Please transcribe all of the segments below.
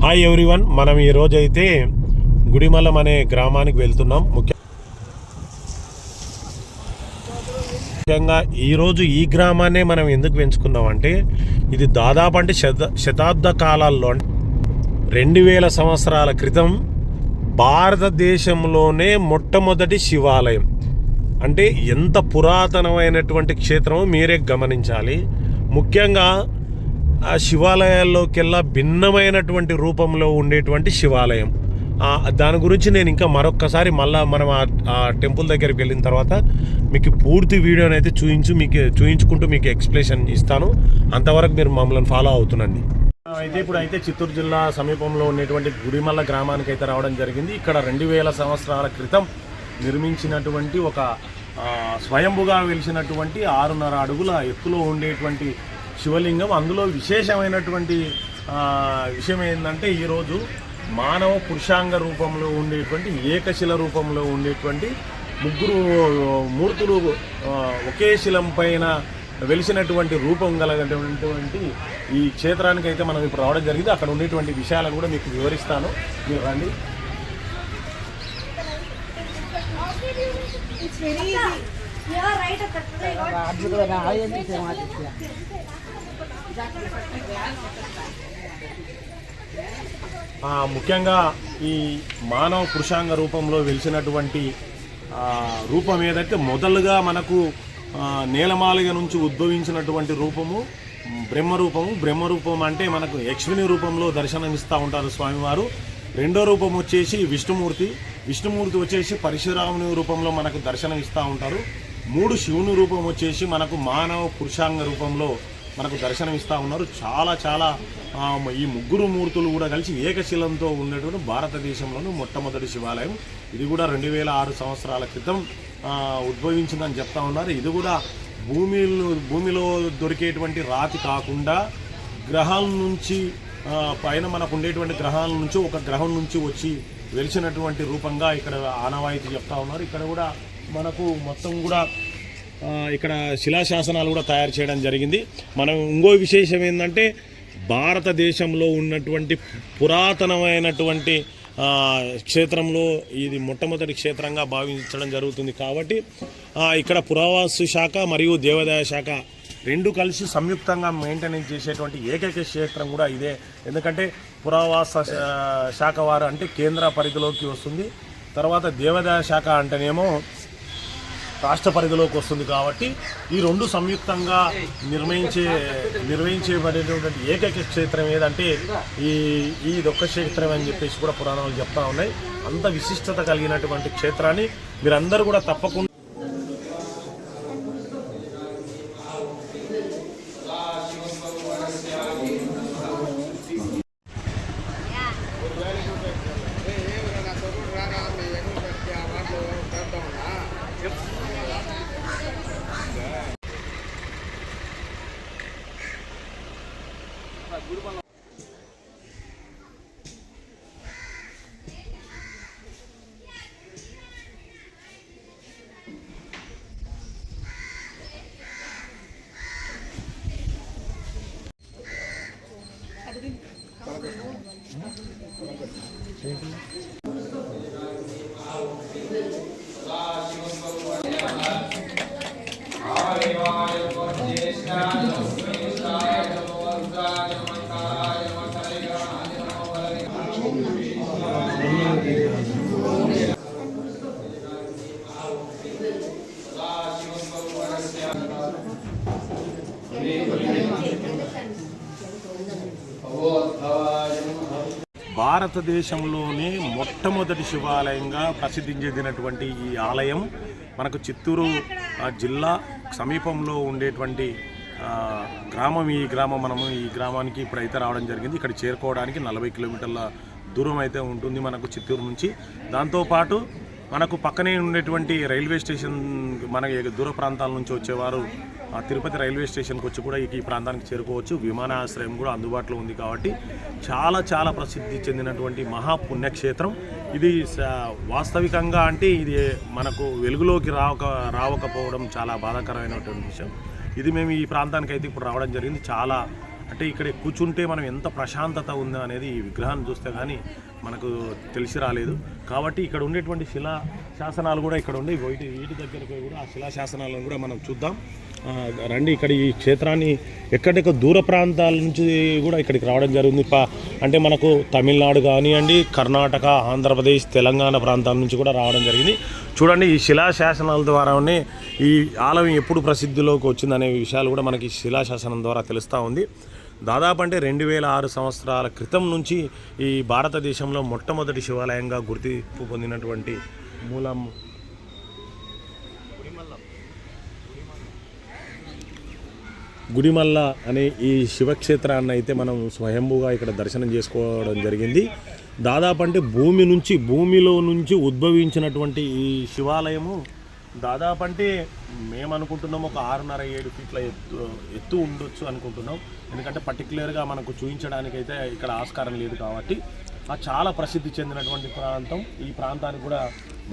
Hi everyone మనం ఈ రోజు అయితే గుడిమల్లం అనే గ్రామానికి వెళ్తున్నాం. ముఖ్య ముఖ్యంగా ఈరోజు ఈ గ్రామాన్నే మనం ఎందుకు పెంచుకున్నాం అంటే ఇది దాదాపు అంటే శత శతాబ్ద కాలాల్లో రెండు వేల సంవత్సరాల క్రితం భారతదేశంలోనే మొట్టమొదటి శివాలయం. అంటే ఎంత పురాతనమైనటువంటి క్షేత్రమో మీరే గమనించాలి. ముఖ్యంగా ఆ శివాలయాల్లోకెల్లా భిన్నమైనటువంటి రూపంలో ఉండేటువంటి శివాలయం. దాని గురించి నేను ఇంకా మరొక్కసారి మళ్ళీ మనం ఆ- టెంపుల్ దగ్గరికి వెళ్ళిన తర్వాత మీకు పూర్తి వీడియోని అయితే చూయించు మీకు చూయించుకుంటూ మీకు ఎక్స్ప్లెనేషన్ ఇస్తాను. అంతవరకు మీరు మమ్మల్ని ఫాలో అవుతుండండి. అయితే ఇప్పుడు అయితే చిత్తూరు జిల్లా సమీపంలో ఉండేటువంటి గుడిమల్ల గ్రామానికి అయితే రావడం జరిగింది. ఇక్కడ రెండు వేల సంవత్సరాల క్రితం నిర్మించినటువంటి ఒక స్వయంభుగా వెలిసినటువంటి ఆరున్నర అడుగుల ఎత్తులో ఉండేటువంటి శివలింగం. అందులో విశేషమైనటువంటి ఆ, విషయం ఏంటంటే ఈరోజు మానవ పురుషాంగ రూపంలో ఉండేటువంటి ఏకశిల రూపంలో ఉండేటువంటి ముగ్గురు మూర్తులు ఒకే శిలం పైన వెలిసినటువంటి రూపం కలిగినటువంటి ఈ క్షేత్రానికి అయితే మనం ఇప్పుడు రావడం జరిగింది. అక్కడ ఉండేటువంటి విషయాలను కూడా మీకు వివరిస్తాను. మీరు రండి. ముఖ్యంగా ఈ మానవ పురుషాంగ రూపంలో వెలిసినటువంటి రూపం ఏదైతే మొదలుగా మనకు నేలమాలిగ నుంచి ఉద్భవించినటువంటి రూపము బ్రహ్మరూపము బ్రహ్మరూపం అంటే మనకు యక్ష్మిని రూపంలో దర్శనమిస్తూ ఉంటారు స్వామివారు. రెండో రూపం వచ్చేసి విష్ణుమూర్తి. విష్ణుమూర్తి వచ్చేసి పరశురాముని రూపంలో మనకు దర్శనం ఇస్తూ ఉంటారు. మూడు శివుని రూపం వచ్చేసి మనకు మానవ పురుషాంగ రూపంలో మనకు దర్శనం ఇస్తూ ఉన్నారు. చాలా చాలా ఈ ముగ్గురు మూర్తులు కూడా కలిసి ఏకశిలంతో ఉండేటువంటి భారతదేశంలోని మొట్టమొదటి శివాలయం. ఇది కూడా రెండు వేల ఆరు సంవత్సరాల క్రితం ఉద్భవించిందని చెప్తా ఉన్నారు. ఇది కూడా భూమిలో భూమిలో దొరికేటువంటి రాతి కాకుండా గ్రహాల నుంచి పైన మనకు ఉండేటువంటి గ్రహాల నుంచి ఒక గ్రహం నుంచి వచ్చి వెలిసినటువంటి రూపంగా ఇక్కడ ఆనవాయితీ చెప్తా ఉన్నారు. ఇక్కడ కూడా మనకు మొత్తం కూడా ఇక్కడ శిలాశాసనాలు కూడా తయారు చేయడం జరిగింది. మనం ఇంకో విశేషం ఏంటంటే భారతదేశంలో ఉన్నటువంటి పురాతనమైనటువంటి క్షేత్రంలో ఇది మొట్టమొదటి క్షేత్రంగా భావించడం జరుగుతుంది కాబట్టి ఇక్కడ పురావాసు శాఖ మరియు దేవాదాయ శాఖ రెండు కలిసి సంయుక్తంగా మెయింటెనెన్స్ చేసేటువంటి ఏకైక క్షేత్రం కూడా ఇదే. ఎందుకంటే పురావాస శాఖ వారు అంటే కేంద్ర పరిధిలోకి వస్తుంది. తర్వాత దేవాదాయ శాఖ అంటేనేమో రాష్ట్ర పరిధిలోకి వస్తుంది కాబట్టి ఈ రెండు సంయుక్తంగా నిర్వహించే నిర్వహించబడేటువంటి ఏకైక క్షేత్రం ఏదంటే ఈ ఈ ఒక్క క్షేత్రం అని చెప్పేసి కూడా పురాణాలు చెప్తా ఉన్నాయి. అంత విశిష్టత కలిగినటువంటి క్షేత్రాన్ని మీరందరూ కూడా తప్పకుండా Thank you. భారతదేశంలోనే మొట్టమొదటి శివాలయంగా ప్రసిద్ధి చెందినటువంటి ఈ ఆలయం మనకు చిత్తూరు జిల్లా సమీపంలో ఉండేటువంటి గ్రామం. ఈ గ్రామం మనము ఈ గ్రామానికి ఇప్పుడైతే రావడం జరిగింది. ఇక్కడ చేరుకోవడానికి నలభై కిలోమీటర్ల దూరం అయితే ఉంటుంది మనకు చిత్తూరు నుంచి. దాంతోపాటు మనకు పక్కనే ఉండేటువంటి రైల్వే స్టేషన్ మన దూర ప్రాంతాల నుంచి వచ్చేవారు తిరుపతి రైల్వే స్టేషన్కి వచ్చి కూడా ఈ ప్రాంతానికి చేరుకోవచ్చు. విమానాశ్రయం కూడా అందుబాటులో ఉంది కాబట్టి చాలా చాలా ప్రసిద్ధి చెందినటువంటి మహాపుణ్యక్షేత్రం. ఇది వాస్తవికంగా అంటే ఇది మనకు వెలుగులోకి రావక రావకపోవడం చాలా బాధాకరమైనటువంటి విషయం. ఇది మేము ఈ ప్రాంతానికి అయితే ఇప్పుడు రావడం జరిగింది. చాలా అంటే ఇక్కడ కూర్చుంటే మనం ఎంత ప్రశాంతత ఉందో అనేది ఈ విగ్రహాన్ని చూస్తే కానీ మనకు తెలిసి రాలేదు. కాబట్టి ఇక్కడ ఉండేటువంటి శిలా శాసనాలు కూడా ఇక్కడ ఉండే. వీటి వీటి దగ్గరకు కూడా ఆ శిలా శాసనాలను కూడా మనం చూద్దాం. రండి ఇక్కడ ఈ క్షేత్రాన్ని ఎక్కడెక్కడ దూర ప్రాంతాల నుంచి కూడా ఇక్కడికి రావడం జరిగింది అంటే మనకు తమిళనాడు కానివ్వండి కర్ణాటక ఆంధ్రప్రదేశ్ తెలంగాణ ప్రాంతాల నుంచి కూడా రావడం జరిగింది. చూడండి ఈ శిలా శాసనాల ద్వారానే ఈ ఆలయం ఎప్పుడు ప్రసిద్ధిలోకి వచ్చిందనే విషయాలు కూడా మనకి శిలాశాసనం ద్వారా తెలుస్తూ ఉంది. దాదాపు అంటే రెండు వేల ఆరు సంవత్సరాల క్రితం నుంచి ఈ భారతదేశంలో మొట్టమొదటి శివాలయంగా గుర్తింపు పొందినటువంటి మూలం గుడిమల్ల అనే ఈ శివక్షేత్రాన్ని అయితే మనం స్వయంభూగా ఇక్కడ దర్శనం చేసుకోవడం జరిగింది. దాదాపు అంటే భూమి నుంచి భూమిలో నుంచి ఉద్భవించినటువంటి ఈ శివాలయము దాదాపు అంటే మేము అనుకుంటున్నాం ఒక ఆరున్నర ఏడు ఫీట్ల ఎత్తు ఎత్తు ఉండొచ్చు అనుకుంటున్నాం. ఎందుకంటే పర్టికులర్గా మనకు చూపించడానికైతే ఇక్కడ ఆస్కారం లేదు కాబట్టి ఆ చాలా ప్రసిద్ధి చెందినటువంటి ప్రాంతం. ఈ ప్రాంతానికి కూడా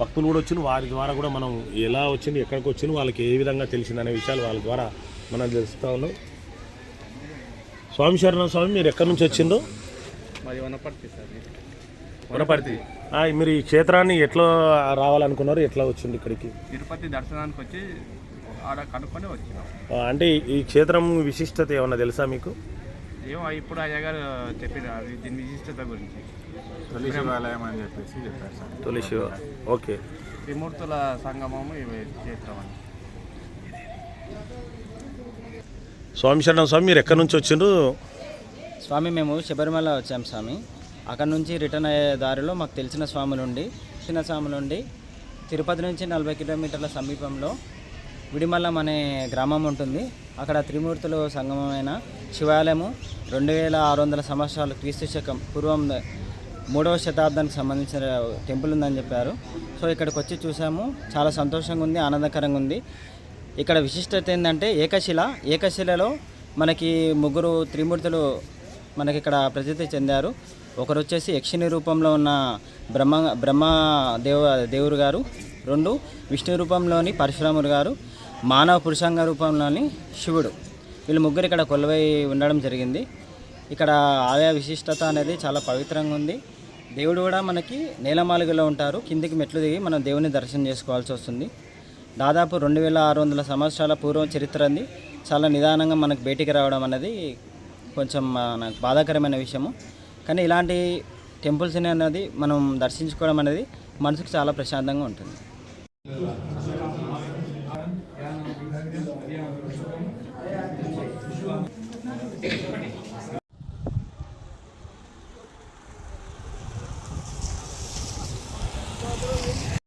భక్తులు కూడా వచ్చిన వారి ద్వారా కూడా మనం ఎలా వచ్చింది ఎక్కడికి వచ్చింది వాళ్ళకి ఏ విధంగా తెలిసిందనే విషయాలు వాళ్ళ ద్వారా మనం తెలుస్తూ ఉన్నాం. స్వామి శరణం స్వామి మీరు ఎక్కడి నుంచి వచ్చిందో మాది వనపర్తి సార్. వనపర్తి. మీరు ఈ క్షేత్రాన్ని ఎట్లా రావాలనుకున్నారు? ఎట్లా వచ్చింది ఇక్కడికి? తిరుపతి దర్శనానికి వచ్చి ఆడ కనుక్కొని వచ్చినాం. అంటే ఈ క్షేత్రం విశిష్టత ఏమన్నా తెలుసా మీకు? ఏమో ఇప్పుడు అయ్యగారు చెప్పిన అది దీని విశిష్టత గురించి. తొలి శివాలయం అని చెప్పేసి చెప్పారు సార్. తొలి శివ ఓకే. త్రిమూర్తుల సంగమము ఇవి క్షేత్రం అని. స్వామి శరణం స్వామి మీరు ఎక్కడి నుంచి వచ్చిండ్రు? స్వామి మేము శబరిమల వచ్చాం స్వామి. అక్కడ నుంచి రిటర్న్ అయ్యే దారిలో మాకు తెలిసిన స్వాములు ఉండి తెలిసిన స్వాములు ఉండి తిరుపతి నుంచి నలభై కిలోమీటర్ల సమీపంలో విడిమల్లం అనే గ్రామం ఉంటుంది. అక్కడ త్రిమూర్తులు సంగమమైన శివాలయము రెండు వేల ఆరు వందల సంవత్సరాలు క్రీస్తు శకం పూర్వం మూడవ శతాబ్దానికి సంబంధించిన టెంపుల్ ఉందని చెప్పారు. సో ఇక్కడికి వచ్చి చూసాము. చాలా సంతోషంగా ఉంది ఆనందకరంగా ఉంది. ఇక్కడ విశిష్టత ఏంటంటే ఏకశిల ఏకశిలలో మనకి ముగ్గురు త్రిమూర్తులు మనకి ఇక్కడ ప్రసిద్ధి చెందారు. ఒకరు వచ్చేసి యక్షిణి రూపంలో ఉన్న బ్రహ్మ బ్రహ్మ దేవ దేవుడు గారు. రెండు విష్ణు రూపంలోని పరశురాముడు గారు. మానవ పురుషాంగ రూపంలోని శివుడు. వీళ్ళు ముగ్గురు ఇక్కడ కొలువై ఉండడం జరిగింది. ఇక్కడ ఆలయ విశిష్టత అనేది చాలా పవిత్రంగా ఉంది. దేవుడు కూడా మనకి నేలమాలిగలో ఉంటారు. కిందికి మెట్లు దిగి మనం దేవుని దర్శనం చేసుకోవాల్సి వస్తుంది. దాదాపు రెండు వేల ఆరు వందల సంవత్సరాల పూర్వం చరిత్ర ఉంది చాలా నిదానంగా మనకు బయటికి రావడం అనేది కొంచెం నాకు బాధాకరమైన విషయము. కానీ ఇలాంటి టెంపుల్స్ అనేది మనం దర్శించుకోవడం అనేది మనసుకు చాలా ప్రశాంతంగా ఉంటుంది.